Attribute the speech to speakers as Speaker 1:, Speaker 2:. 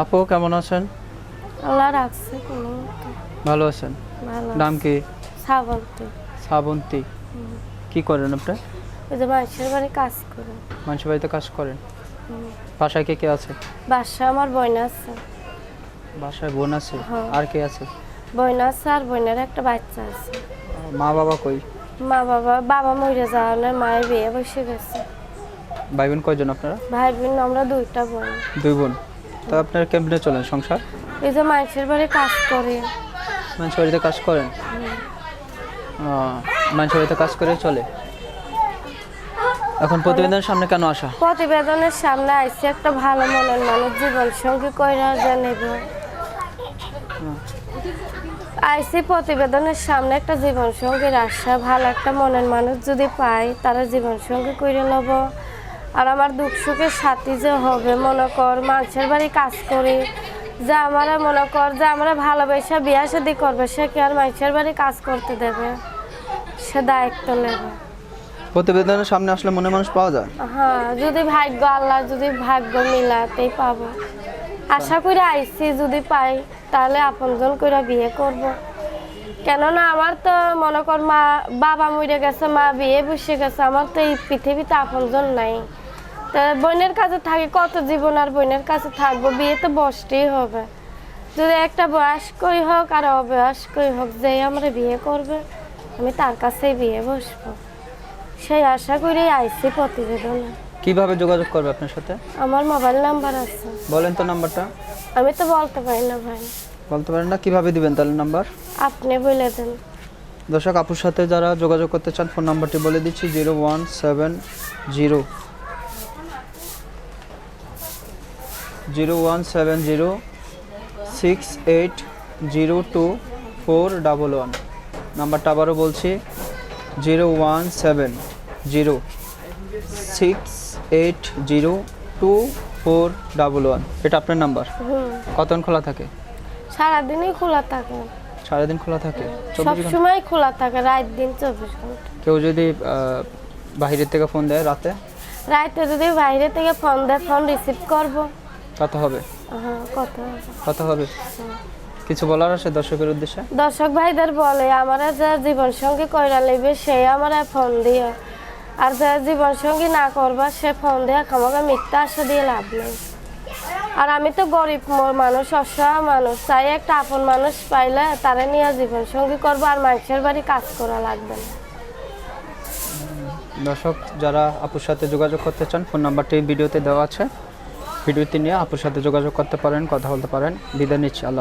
Speaker 1: আপু কেমন আছেন?
Speaker 2: আল্লাহ রাখছে কোনো
Speaker 1: ভালো আছেন?
Speaker 2: ভালো
Speaker 1: নাম কি?
Speaker 2: শ্রাবন্তী
Speaker 1: শ্রাবন্তী কি করেন আপনি?
Speaker 2: ওই যে মানুষের বাড়ি কাজ করে।
Speaker 1: মানুষের বাড়িতে কাজ করেন? বাসায় কে কে আছে?
Speaker 2: বাসা আমার বইনা আছে।
Speaker 1: বাসায় বোন আছে?
Speaker 2: হ্যাঁ।
Speaker 1: আর কে আছে?
Speaker 2: বইনা আছে আর বোনের একটা বাচ্চা আছে।
Speaker 1: মা বাবা কই?
Speaker 2: মা বাবা বাবা মরে যাওয়ার মায়ের বিয়ে বসে গেছে।
Speaker 1: ভাই বোন কয়জন আপনারা?
Speaker 2: ভাই বোন আমরা দুইটা বোন।
Speaker 1: দুই বোন। তো আপনারা কেমনে চলেন সংসার?
Speaker 2: এই যে মানুষের বাড়ি কাজ করে।
Speaker 1: মানুষের বাড়িতে কাজ করেন মানুষের বাড়িতে কাজ করে চলে? এখন প্রতিবেদনের সামনে কেন আসা?
Speaker 2: প্রতিবেদনের সামনে আইসি একটা ভালো মনের মানুষ জীবন সঙ্গী কইরা জানিব আইসি প্রতিবেদনের সামনে একটা জীবন সঙ্গীর আশা ভালো একটা মনের মানুষ যদি পাই তারা জীবন সঙ্গী করে নেব। আর আমার দুঃখ সুখের সাথী যে হবে মনে কর মানুষের বাড়ি কাজ করি। যে আমরা মনে কর যে আমরা ভালোবাসা বিয়া শাদি করবে সে কি আর মানুষের বাড়ি কাজ করতে দেবে? সে দায়িত্ব নেবে।
Speaker 1: প্রতিবেদনের সামনে আসলে মনে মানুষ পাওয়া যায়।
Speaker 2: হ্যাঁ যদি ভাগ্য আল্লাহ যদি ভাগ্য মিলাতেই পাবো। আশা করে আইসি যদি পাই তাহলে আপনজন করে বিয়ে করব। কেননা আমার তো মনে কর মা বাবা মরে গেছে মা বিয়ে বসে গেছে আমার তো এই পৃথিবীতে আপনজন নাই। বোনের কাছে থাকি কত জীবন আর বোনের কাছে থাকব? বিয়ে তো বসতেই হবে। যদি একটা বয়স্কই হোক আর অবয়স্কই হোক যে আমরা বিয়ে করবে আমি তার কাছেই বিয়ে বসবো। সেই আশা করেই আইসি প্রতিবেদনে।
Speaker 1: কীভাবে যোগাযোগ করবে আপনার সাথে?
Speaker 2: আমার মোবাইল নাম্বার আছে।
Speaker 1: বলেন তো নাম্বারটা।
Speaker 2: আমি তো বলতে পারি না ভাই।
Speaker 1: বলতে পারেন না কীভাবে দিবেন তাহলে নাম্বার?
Speaker 2: আপনি বলে দেন।
Speaker 1: দর্শক আপুর সাথে যারা যোগাযোগ করতে চান ফোন নাম্বারটি বলে দিচ্ছি zero one seven zero. Zero one seven zero six eight zero two four double one নাম্বারটা আবারও বলছি zero one seven zero six eight zero two four double one এটা আপনার নাম্বার? কতক্ষণ খোলা থাকে?
Speaker 2: সারাদিনই খোলা থাকে।
Speaker 1: সারাদিন খোলা থাকে?
Speaker 2: সব
Speaker 1: চব্বিশ ঘণ্টা?
Speaker 2: সময় খোলা থাকে রাত দিন চব্বিশ ঘণ্টা।
Speaker 1: কেউ যদি আহ, বাহিরের থেকে ফোন দেয় রাতে?
Speaker 2: রাতে যদি বাইরে থেকে ফোন দেয় ফোন রিসিভ করব।
Speaker 1: কত হবে।
Speaker 2: হ্যাঁ কথা হবে।
Speaker 1: কিছু বলার আছে দর্শকের উদ্দেশ্যে?
Speaker 2: দর্শক ভাইদের বলে আমরা যে জীবন সঙ্গী কইরা লইবে সে আমরা ফোন দিয়ে। আর যে জীবন সঙ্গী না করবা সে ফোন দিয়ে আমাকে মিথ্যা আশা দিয়ে লাভ নেই। আর আমি তো গরিব মানুষ অসহায় মানুষ চাই একটা আপন মানুষ পাইলে তারা নিয়ে জীবন সঙ্গী করব আর মানুষের বাড়ি কাজ করা লাগবে না।
Speaker 1: দর্শক যারা আপুর সাথে যোগাযোগ করতে চান ফোন নাম্বারটি ভিডিওতে দেওয়া আছে। ভিডিওটি নিয়ে আপনার সাথে যোগাযোগ করতে পারেন কথা বলতে পারেন। বিদায় নিচ্ছি আল্লাহ